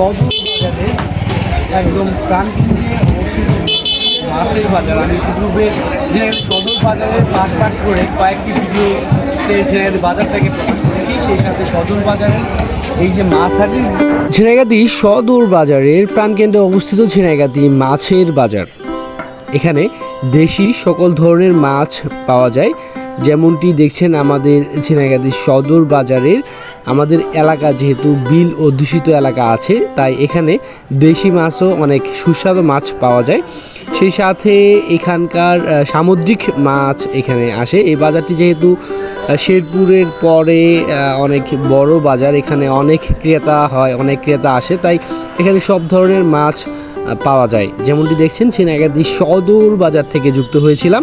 বাজারে একদম অবস্থিত মাছের বাজার। আমি ইতিপূর্বে ঝিনাইগাতি সদর বাজারের পাট পাট করে কয়েকটি ভিডিওতে ঝিনাইগাতি বাজারটাকে প্রকাশ করেছি, সেই সাথে সদর বাজারের এই যে মাছ হাটির ঝিনাইগাতি সদর বাজারের প্রাণকেন্দ্রে অবস্থিত ঝিনাইগাতি মাছের বাজার। এখানে দেশি সকল ধরনের মাছ পাওয়া যায়। যেমনটি দেখছেন আমাদের ঝিনাইগাতি সদর বাজারের আমাদের এলাকা যেহেতু বিল ও দূষিত এলাকা আছে, তাই এখানে দেশি মাছও অনেক সুস্বাদু মাছ পাওয়া যায়। সেই সাথে এখানকার সামুদ্রিক মাছ এখানে আসে। এই বাজারটি যেহেতু শেরপুরের পরে অনেক বড় বাজার, এখানে অনেক ক্রেতা হয়, অনেক ক্রেতা আসে, তাই এখানে সব ধরনের মাছ পাওয়া যায়। যেমনটি দেখছেন ছিনাগাদি সদর বাজার থেকে যুক্ত হয়েছিলাম।